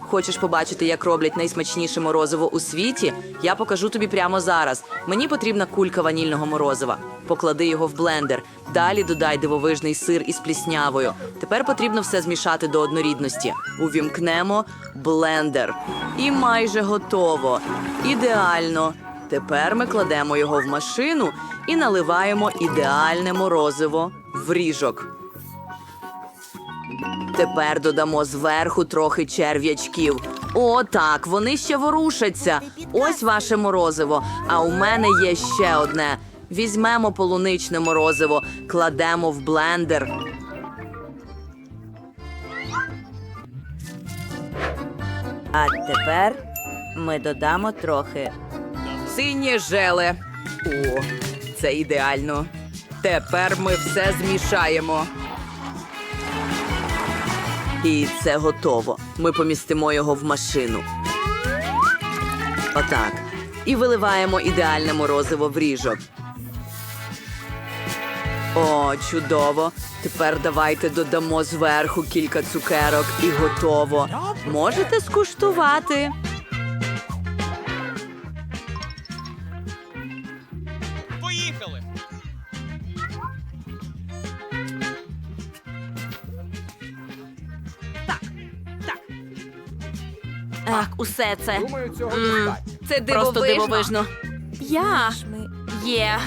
Хочеш побачити, як роблять найсмачніше морозиво у світі? Я покажу тобі прямо зараз. Мені потрібна кулька ванільного морозива. Поклади його в блендер. Далі додай дивовижний сир із пліснявою. Тепер потрібно все змішати до однорідності. Увімкнемо блендер. І майже готово. Ідеально. Тепер ми кладемо його в машину і наливаємо ідеальне морозиво в ріжок. Тепер додамо зверху трохи черв'ячків. О, так, вони ще ворушаться. Ось ваше морозиво. А у мене є ще одне. Візьмемо полуничне морозиво, кладемо в блендер. А тепер ми додамо трохи. Синє желе. О, це ідеально. Тепер ми все змішаємо. І це готово. Ми помістимо його в машину. Отак. І виливаємо ідеальне морозиво в ріжок. О, чудово. Тепер давайте додамо зверху кілька цукерок і готово. Можете скуштувати. Так, усе це. Думаю, цього достатньо. Це Просто дивовижно. Я. Є.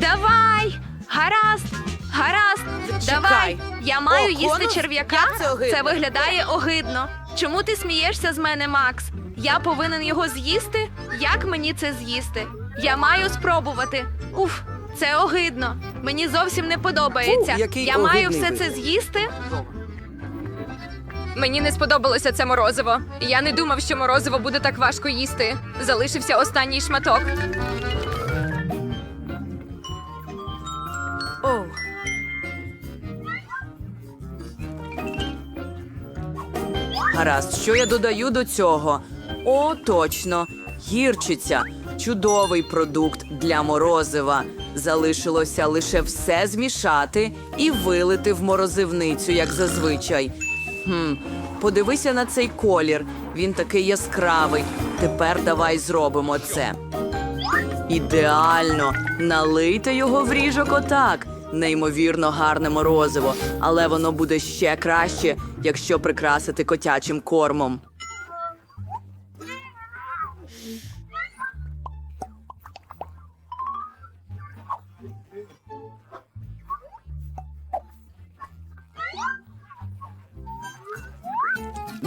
Давай! Гаразд! Гаразд! Давай! Я маю О, їсти конус? черв'яка. Як це огидно? Це виглядає огидно. Чому ти смієшся з мене, Макс? Я повинен його з'їсти? Як мені це з'їсти? Я маю спробувати. Уф, це огидно. Мені зовсім не подобається. Фу, який Я маю огидний все це з'їсти. Мені не сподобалося це морозиво. Я не думав, що морозиво буде так важко їсти. Залишився останній шматок. Оу. Гаразд, що я додаю до цього? О, точно, гірчиця. Чудовий продукт для морозива. Залишилося лише все змішати і вилити в морозивницю, як зазвичай. Хм, подивися на цей колір. Він такий яскравий. Тепер давай зробимо це. Ідеально! Налийте його в ріжок отак. Неймовірно гарне морозиво, але воно буде ще краще, якщо прикрасити котячим кормом.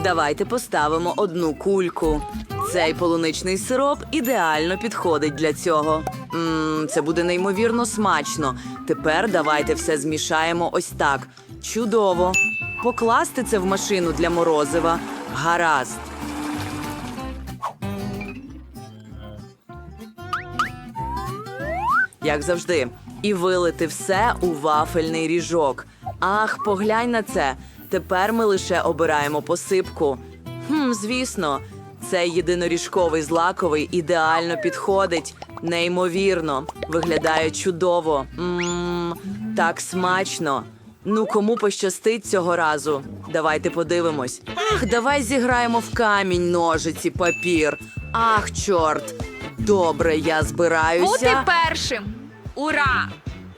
Давайте поставимо одну кульку. Цей полуничний сироп ідеально підходить для цього. Мм, це буде неймовірно смачно. Тепер давайте все змішаємо ось так. Чудово. Покласти це в машину для морозива. Гаразд. Як завжди, і вилити все у вафельний ріжок. Ах, поглянь на це. Тепер ми лише обираємо посипку. Хм, звісно, цей єдиноріжковий злаковий ідеально підходить. Неймовірно, виглядає чудово. Мм, так смачно. Ну, кому пощастить цього разу? Давайте подивимось. Ах, давай зіграємо в камінь, ножиці, папір. Ах, чорт. Добре, я збираюся. Бути першим. Ура!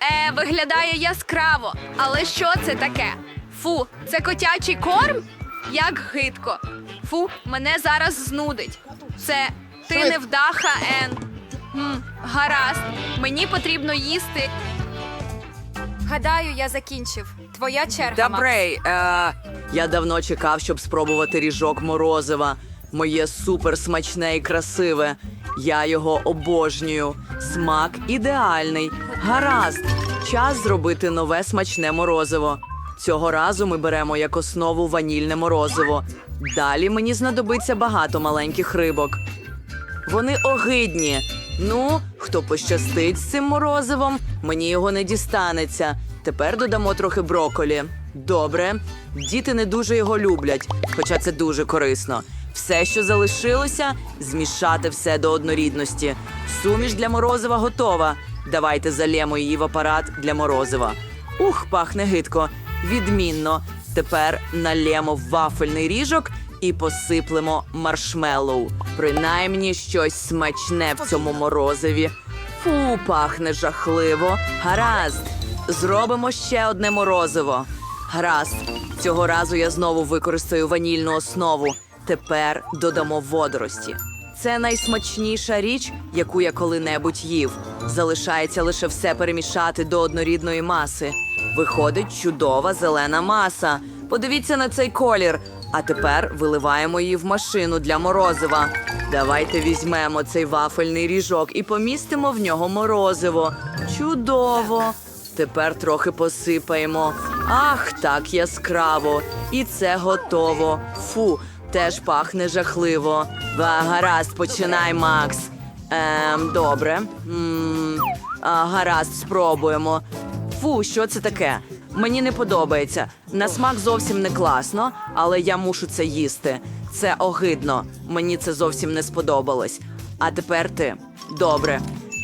Е, виглядає яскраво. Але що це таке? Фу, це котячий корм? Як гидко. Фу, мене зараз знудить. Це ти невдаха, Ен. М, гаразд, мені потрібно їсти. Гадаю, я закінчив. Твоя черга. Макс. Добрей, е, я давно чекав, щоб спробувати ріжок морозива. Моє супер смачне і красиве. Я його обожнюю. Смак ідеальний. Гаразд. Час зробити нове смачне морозиво. Цього разу ми беремо як основу ванільне морозиво. Далі мені знадобиться багато маленьких рибок. Вони огидні. Ну, хто пощастить з цим морозивом, мені його не дістанеться. Тепер додамо трохи броколі. Добре, діти не дуже його люблять, хоча це дуже корисно. Все, що залишилося, змішати все до однорідності. Суміш для морозива готова. Давайте залємо її в апарат для морозива. Ух, пахне гидко. Відмінно. Тепер налємо вафельний ріжок і посиплемо маршмеллоу. Принаймні щось смачне в цьому морозиві. Фу, пахне жахливо. Гаразд. Зробимо ще одне морозиво. Гаразд. Цього разу я знову використаю ванільну основу. Тепер додамо водорості. Це найсмачніша річ, яку я коли-небудь їв. Залишається лише все перемішати до однорідної маси. Виходить чудова зелена маса. Подивіться на цей колір. А тепер виливаємо її в машину для морозива. Давайте візьмемо цей вафельний ріжок і помістимо в нього морозиво. Чудово! Тепер трохи посипаємо. Ах, так яскраво. І це готово. Фу, теж пахне жахливо. Ва, гаразд, починай, Макс. Ем, добре. м а, гаразд, спробуємо. Фу, що це таке? Мені не подобається. На смак зовсім не класно, але я мушу це їсти. Це огидно. Мені це зовсім не сподобалось. А тепер ти. Добре.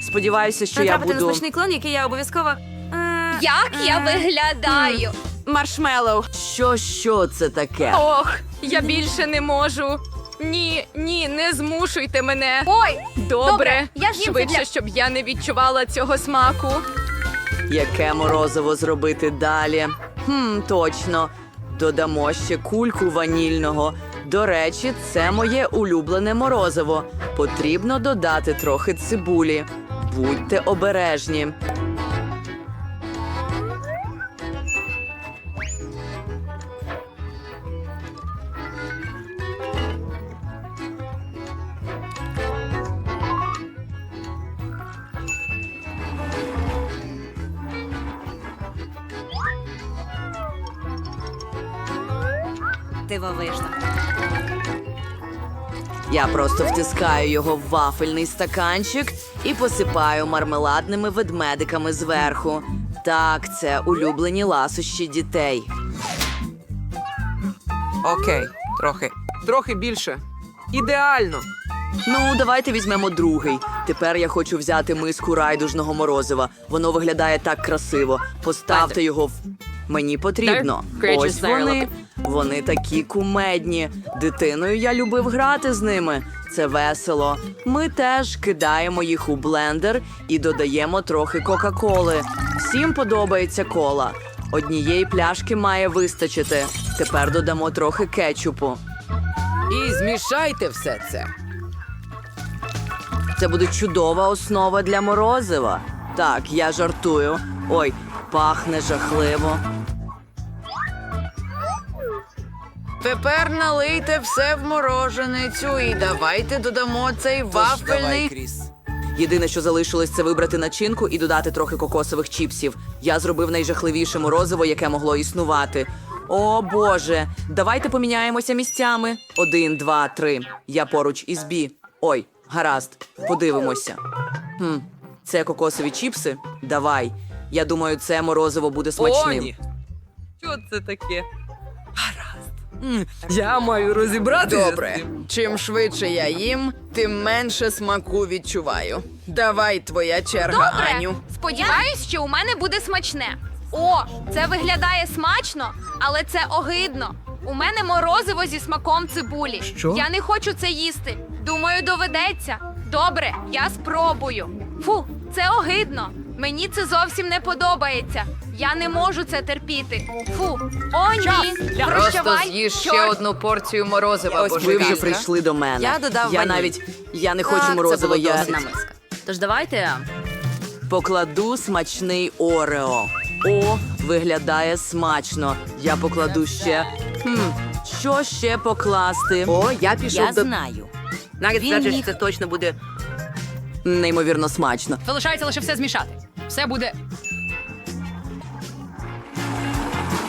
Сподіваюся, що я Натрапити на буду. смачний клон, який я обов'язково. Е, Як я е, виглядаю? Маршмеллоу. Що, що це таке? Ох, я більше не можу. Ні, ні, не змушуйте мене. Ой, добре. Добре, я з'їм це Швидше, для- щоб я не відчувала цього смаку. Яке морозиво зробити далі? Хм, точно. Додамо ще кульку ванільного. До речі, це моє улюблене морозиво. Потрібно додати трохи цибулі. Будьте обережні. Дивовижно. Я просто втискаю його в вафельний стаканчик і посипаю мармеладними ведмедиками зверху. Так, це улюблені ласощі дітей. Окей, трохи. Трохи більше. Ідеально. Ну, давайте візьмемо другий. Тепер я хочу взяти миску райдужного морозива. Воно виглядає так красиво. Поставте його в. Мені потрібно. Ось вони. Вони такі кумедні. Дитиною я любив грати з ними. Це весело. Ми теж кидаємо їх у блендер і додаємо трохи Кока-Коли. Всім подобається кола. Однієї пляшки має вистачити. Тепер додамо трохи кетчупу. І змішайте все це. Це буде чудова основа для морозива. Так, я жартую. Ой, пахне жахливо. Тепер налийте все в мороженицю і давайте додамо цей вафельний. Кріс. Єдине, що залишилось, це вибрати начинку і додати трохи кокосових чіпсів. Я зробив найжахливіше морозиво, яке могло існувати. О Боже, давайте поміняємося місцями. Один, два, три. Я поруч із Бі. Ой, гаразд, подивимося. Хм, це кокосові чіпси? Давай. Я думаю, це морозиво буде смачним. Що це таке? Я маю розібратися. Добре. Чим швидше я їм, тим менше смаку відчуваю. Давай, твоя черга, Добре. Аню. Сподіваюсь, що у мене буде смачне. О, це виглядає смачно, але це огидно. У мене морозиво зі смаком цибулі. Що? Я не хочу це їсти. Думаю, доведеться. Добре, я спробую. Фу, це огидно. Мені це зовсім не подобається. Я не можу це терпіти. Фу, о ні. Просто Прощавай. з'їж ще Чорт. одну порцію морозива, Ось ви вже божевільна. прийшли до мене. Я додав Я ваніль. навіть я не хочу морозиво. Я досить. Одна миска. Тож давайте. покладу смачний Орео. О, виглядає смачно. Я покладу ще. Хм, що ще покласти? О, я пішов Я до. знаю. Навіть Він значить, міг- це точно буде. Неймовірно смачно. Залишається лише все змішати. Все буде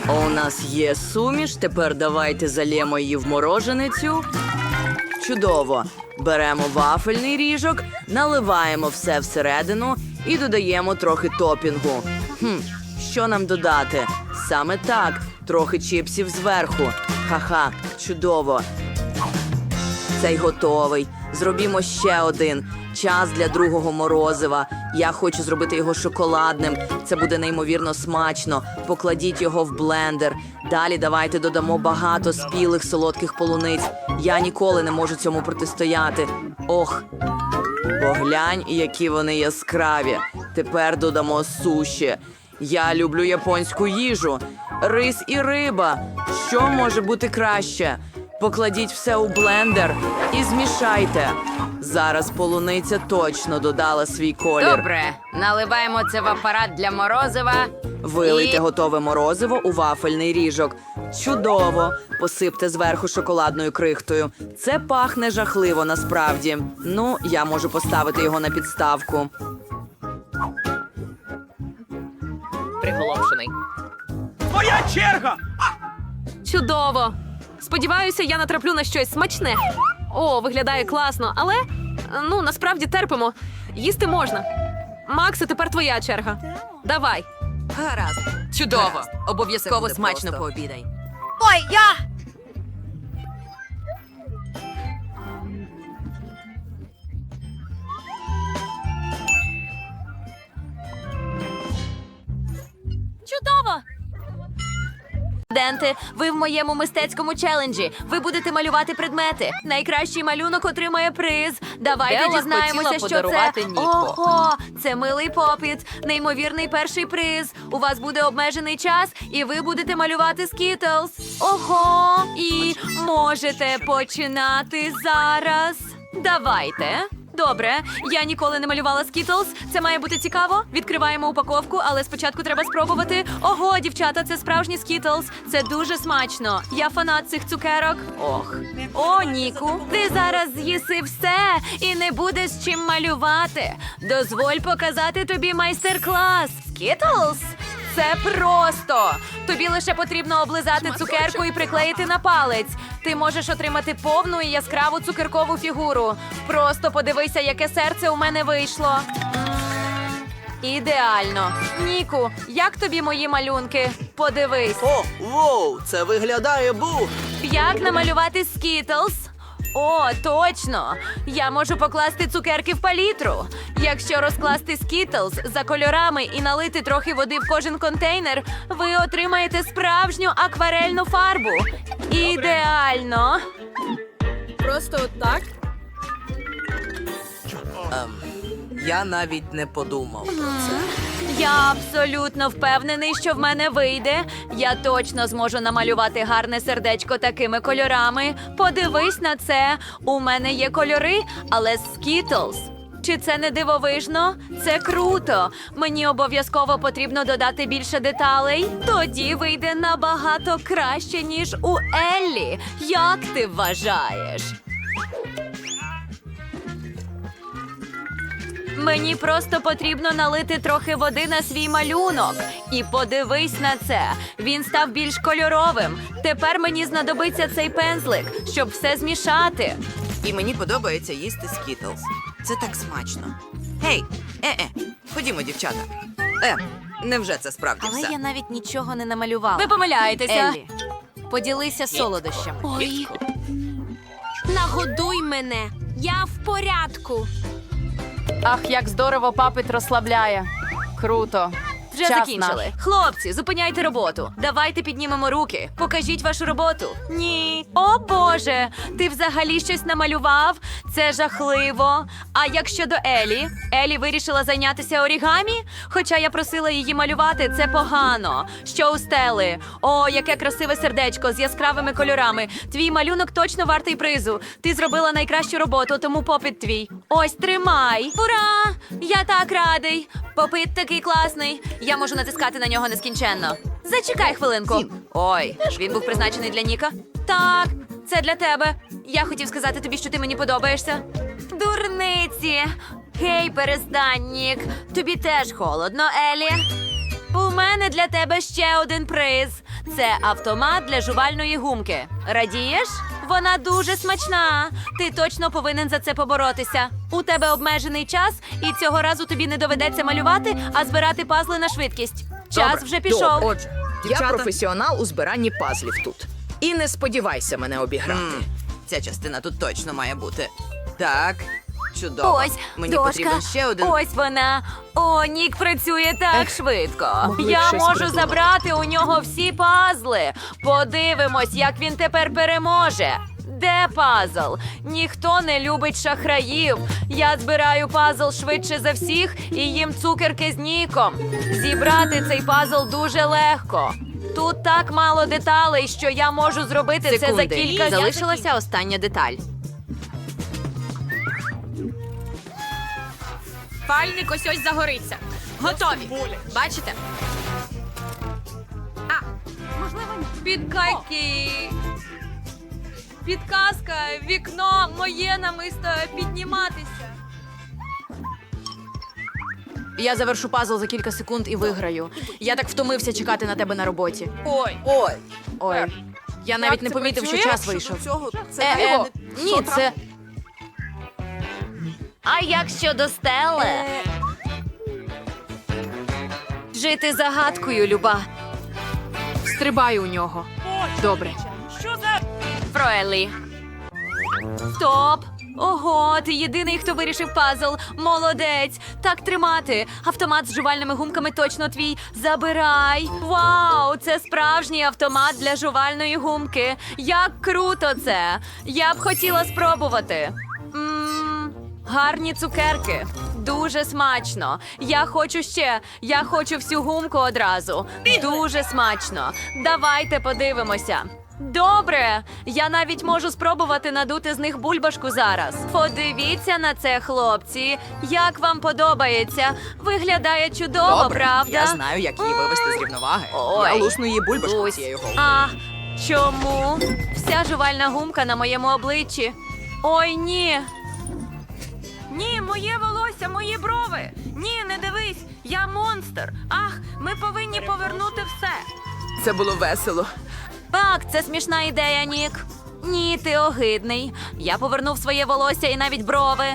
У нас є суміш. Тепер давайте залємо її в мороженицю. Чудово. Беремо вафельний ріжок, наливаємо все всередину і додаємо трохи топінгу. Хм, що нам додати? Саме так, трохи чіпсів зверху. Ха-ха, чудово. Цей готовий. Зробімо ще один час для другого морозива. Я хочу зробити його шоколадним. Це буде неймовірно смачно. Покладіть його в блендер. Далі давайте додамо багато спілих солодких полуниць. Я ніколи не можу цьому протистояти. Ох, Поглянь, які вони яскраві. Тепер додамо суші. Я люблю японську їжу. Рис і риба. Що може бути краще? Покладіть все у блендер і змішайте. Зараз полуниця точно додала свій колір. Добре, наливаємо це в апарат для морозива. Вилийте І- готове морозиво у вафельний ріжок. Чудово! Посипте зверху шоколадною крихтою. Це пахне жахливо насправді. Ну, я можу поставити його на підставку. Приголомшений. Твоя черга! Чудово. Сподіваюся, я натраплю на щось смачне. О, виглядає класно, але ну насправді терпимо. Їсти можна. Макси, тепер твоя черга. Давай. Гаразд. Чудово. Обов'язково смачно пообідай. Ой, я! Студенти, ви в моєму мистецькому челенджі. Ви будете малювати предмети. Найкращий малюнок отримає приз. Давайте Белла дізнаємося, що це. Ніко. Ого, це милий попіт, неймовірний перший приз. У вас буде обмежений час, і ви будете малювати скітлз. Ого, і можете починати зараз. Давайте. Добре, я ніколи не малювала скітлз. Це має бути цікаво. Відкриваємо упаковку, але спочатку треба спробувати. Ого, дівчата, це справжні скітлз. Це дуже смачно. Я фанат цих цукерок. Ох. О, Ніку, ти зараз з'їси все і не будеш чим малювати. Дозволь показати тобі майстер-клас. Скітлз? Це просто. Тобі лише потрібно облизати цукерку і приклеїти на палець. Ти можеш отримати повну і яскраву цукеркову фігуру. Просто подивися, яке серце у мене вийшло. Ідеально. Ніку, як тобі мої малюнки? Подивись. О, воу, це виглядає бу. Як намалювати скітлз? О, точно! Я можу покласти цукерки в палітру. Якщо розкласти скітлз за кольорами і налити трохи води в кожен контейнер, ви отримаєте справжню акварельну фарбу. Ідеально! Просто так? Я навіть не подумав про це. Я абсолютно впевнений, що в мене вийде. Я точно зможу намалювати гарне сердечко такими кольорами. Подивись на це. У мене є кольори, але Skittles. Чи це не дивовижно? Це круто. Мені обов'язково потрібно додати більше деталей. Тоді вийде набагато краще, ніж у Еллі. Як ти вважаєш? Мені просто потрібно налити трохи води на свій малюнок. І подивись на це. Він став більш кольоровим. Тепер мені знадобиться цей пензлик, щоб все змішати. І мені подобається їсти скітлз. Це так смачно. Гей, е-е, ходімо, дівчата. Е, невже це справді Але все? я навіть нічого не намалювала. Ви помиляєтеся. Еллі, поділися солодощами. Ой. Нагодуй мене. Я в порядку. Ах, як здорово папить розслабляє. Круто. Вже Час закінчили. Хлопці, зупиняйте роботу. Давайте піднімемо руки. Покажіть вашу роботу. Ні. О Боже, ти взагалі щось намалював? Це жахливо. А як щодо Елі? Елі вирішила зайнятися орігамі? Хоча я просила її малювати, це погано. Що у стели? О, яке красиве сердечко з яскравими кольорами. Твій малюнок точно вартий призу. Ти зробила найкращу роботу, тому попит твій. Ось тримай. Ура! Я так радий. Попит такий класний. Я можу натискати на нього нескінченно. Зачекай хвилинку. Ой, він був призначений для Ніка. Так, це для тебе. Я хотів сказати тобі, що ти мені подобаєшся. Дурниці. Гей, перестань, Нік. Тобі теж холодно, Елі. У мене для тебе ще один приз. Це автомат для жувальної гумки. Радієш? Вона дуже смачна. Ти точно повинен за це поборотися. У тебе обмежений час, і цього разу тобі не доведеться малювати, а збирати пазли на швидкість. Час Добре, вже пішов. добре. Отже, я професіонал у збиранні пазлів тут. І не сподівайся мене обіграти. Ця частина тут точно має бути. Так, чудово. Ось Мені дошка. потрібен ще один. Ось вона. О, Нік працює так швидко. могли б Я щось можу придумати. забрати у нього всі пазли. Подивимось, як він тепер переможе. Де пазл? Ніхто не любить шахраїв. Я збираю пазл швидше за всіх і їм цукерки з ніком. Зібрати цей пазл дуже легко. Тут так мало деталей, що я можу зробити це за кілька Залишилася остання деталь. Пальник ось ось загориться. Готові. Бачите? А, Підкайки. Підказка, вікно моє намисто підніматися. Я завершу пазл за кілька секунд і виграю. Я так втомився чекати на тебе на роботі. Ой, ой. Ой. Я навіть не помітив, що час вийшов. Е, е, ні, це А як щодо стели? Жити загадкою, Люба. Стрибаю у нього. Добре. Про Еллі. Стоп! Ого, ти єдиний, хто вирішив пазл. Молодець! Так тримати. Автомат з жувальними гумками точно твій. Забирай. Вау! Це справжній автомат для жувальної гумки. Як круто це! Я б хотіла спробувати. Гарні цукерки. Дуже смачно. Я хочу ще. Я хочу всю гумку одразу. Дуже смачно. Давайте подивимося. Добре, я навіть можу спробувати надути з них бульбашку зараз. Подивіться на це, хлопці. Як вам подобається? Виглядає чудово, Добре, правда? я знаю, як її вивести з рівноваги. Ой. Я лусну її бульбашку Ось. цією голкою. А чому? Вся жувальна гумка на моєму обличчі. Ой, ні. Ні, моє волосся, мої брови. Ні, не дивись, я монстр. Ах, ми повинні повернути все. Це було весело. Так, це смішна ідея, Нік. Ні, ти огидний. Я повернув своє волосся і навіть брови.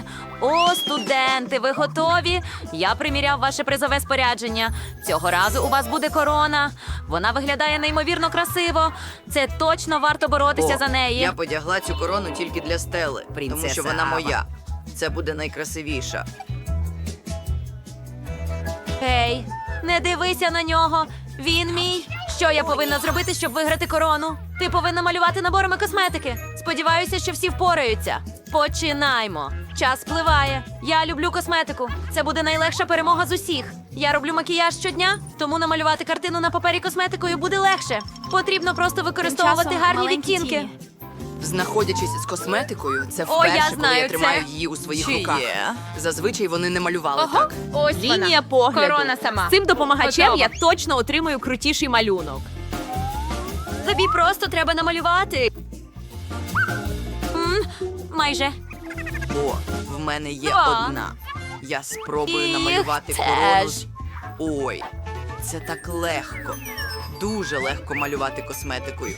О, студенти, ви готові? Я приміряв ваше призове спорядження. Цього разу у вас буде корона. Вона виглядає неймовірно красиво. Це точно варто боротися О, за неї. Я подягла цю корону тільки для стели, тому що вона Ава. моя. Це буде найкрасивіша. Гей, не дивися на нього. Він мій. Що я повинна зробити, щоб виграти корону? Ти повинна малювати наборами косметики. Сподіваюся, що всі впораються. Починаймо. Час спливає. Я люблю косметику. Це буде найлегша перемога з усіх. Я роблю макіяж щодня, тому намалювати картину на папері косметикою буде легше. Потрібно просто використовувати гарні відтінки. Знаходячись з косметикою, це О, я вперше, коли знаю я тримаю це. її у своїх Чи руках. є? Зазвичай вони не малювали так. Ось Лінія вона. погляду. Корона сама. З цим допомагачем Готово. я точно отримую крутіший малюнок. Тобі просто треба намалювати. М, майже. О, в мене є Два. одна. Я спробую І намалювати теж. корону. з- Ой, це так легко. Дуже легко малювати косметикою.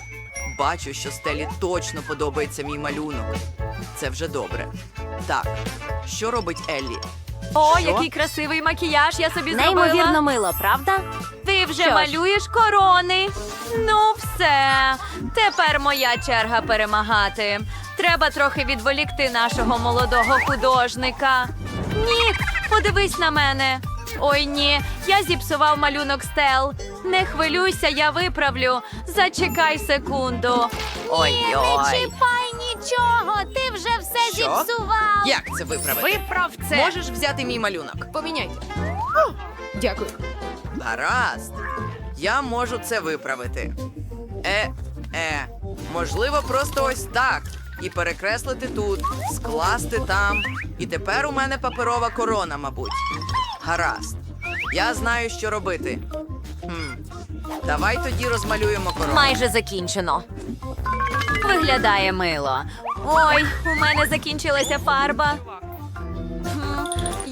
Бачу, що стелі точно подобається мій малюнок. Це вже добре. Так, що робить Еллі? О, Що? який красивий макіяж я собі зробила. неймовірно мило, правда? Ти вже Що ж. малюєш корони. Ну, все. Тепер моя черга перемагати. Треба трохи відволікти нашого молодого художника. Нік, подивись на мене. Ой ні, я зіпсував малюнок стел. Не хвилюйся, я виправлю. Зачекай секунду. Ой-ой. чіпай нічого, ти вже все Що? Як це виправити? Виправ це. Можеш взяти мій малюнок? Поміняйте. Дякую. Гаразд. Я можу це виправити. Е, е, можливо, просто ось так. І перекреслити тут, скласти там. І тепер у мене паперова корона, мабуть. Гаразд. Я знаю, що робити. Хм. Давай тоді розмалюємо корону. Майже закінчено. Виглядає мило. Ой, у мене закінчилася фарба.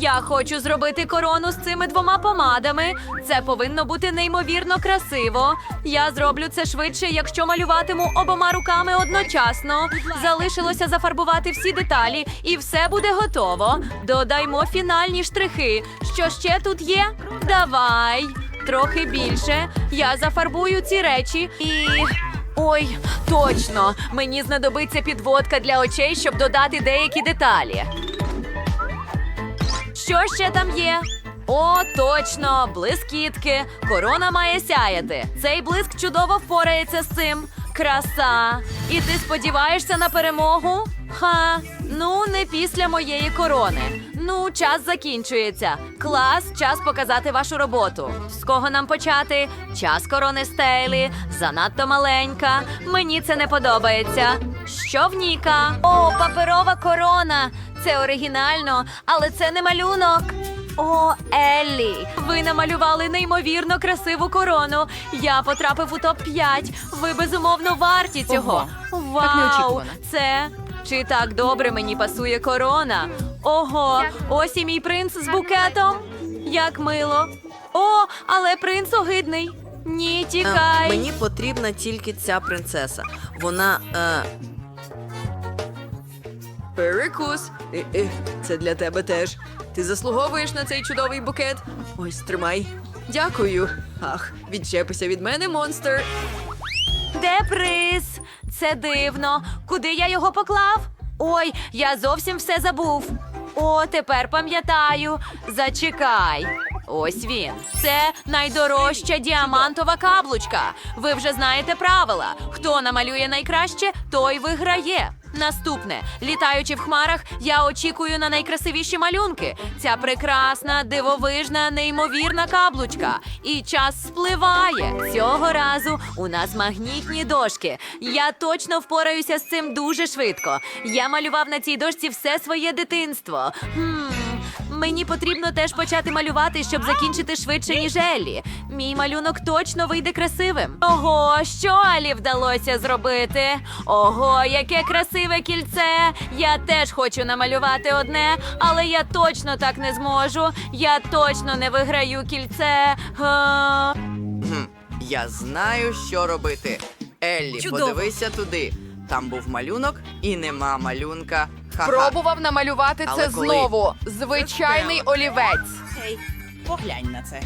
Я хочу зробити корону з цими двома помадами. Це повинно бути неймовірно красиво. Я зроблю це швидше, якщо малюватиму обома руками одночасно. Залишилося зафарбувати всі деталі, і все буде готово. Додаймо фінальні штрихи. Що ще тут є? Давай. Трохи більше. Я зафарбую ці речі і. Ой, точно! Мені знадобиться підводка для очей, щоб додати деякі деталі. Що ще там є? О, точно, блискітки. Корона має сяяти. Цей блиск чудово впорається з цим. Краса. І ти сподіваєшся на перемогу? Ха, ну не після моєї корони. Ну, час закінчується. Клас, час показати вашу роботу. З кого нам почати? Час корони Стейлі. Занадто маленька. Мені це не подобається. Що в Ніка? О, паперова корона. Це оригінально, але це не малюнок. О, Еллі, ви намалювали неймовірно красиву корону. Я потрапив у топ 5 Ви безумовно варті цього. Вау, неочікувано. це чи так добре мені пасує корона? Ого, ось і мій принц з букетом. Як мило. О, але принц огидний. Ні, Е, тікай. мені потрібна тільки ця принцеса. Вона. Е... Перекус. Е, е, Це для тебе теж. Ти заслуговуєш на цей чудовий букет. Ось тримай. Дякую. Ах, відчепися від мене, монстр. Де приз? Це дивно. Куди я його поклав? Ой, я зовсім все забув. О, тепер пам'ятаю. Зачекай. Ось він. Це найдорожча діамантова каблучка. Ви вже знаєте правила. Хто намалює найкраще, той виграє. Наступне, літаючи в хмарах, я очікую на найкрасивіші малюнки. Ця прекрасна, дивовижна, неймовірна каблучка. І час спливає. Цього разу у нас магнітні дошки. Я точно впораюся з цим дуже швидко. Я малював на цій дошці все своє дитинство. Хм, мені потрібно теж почати малювати, щоб закінчити швидше, ніж Еллі. Мій малюнок точно вийде красивим. Ого, що Алі вдалося зробити? Ого, яке красиве кільце! Я теж хочу намалювати одне, але я точно так не зможу. Я точно не виграю кільце. Га. Я знаю, що робити. Еллі, Чудово. подивися туди. Там був малюнок і нема малюнка. Ха-ха. Пробував намалювати Але це коли? знову. Звичайний олівець. Ей, поглянь на це.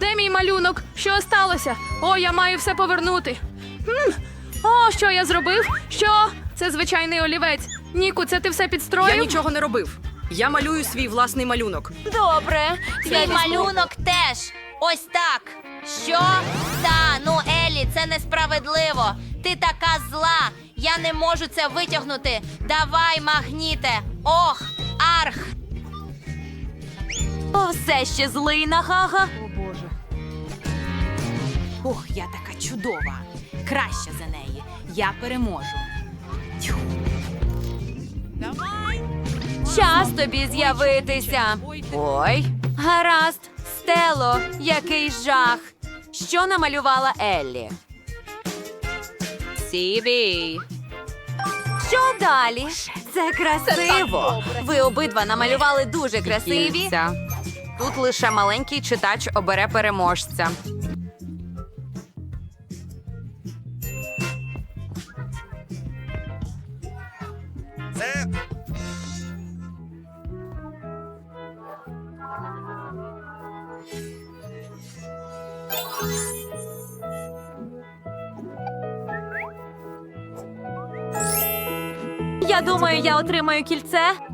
Де мій малюнок? Що сталося? О, я маю все повернути. Хм. О, що я зробив? Що? Це звичайний олівець. Ніку, це ти все Я нічого не робив. Я малюю свій власний малюнок. Добре. Твій малюнок теж. Ось так. Що? Та, ну Елі, це несправедливо. Ти така зла. Я не можу це витягнути. Давай, магніте. Ох, арх. О, все ще злий на гага. Ох, я така чудова. Краща за неї. Я переможу. Час тобі з'явитися. Ой, гаразд, Стело, який жах. Що намалювала Еллі? Сібі. Що далі? Це красиво. Ви обидва намалювали дуже красиві. Тут лише маленький читач обере переможця. Думаю, я отримаю кільце.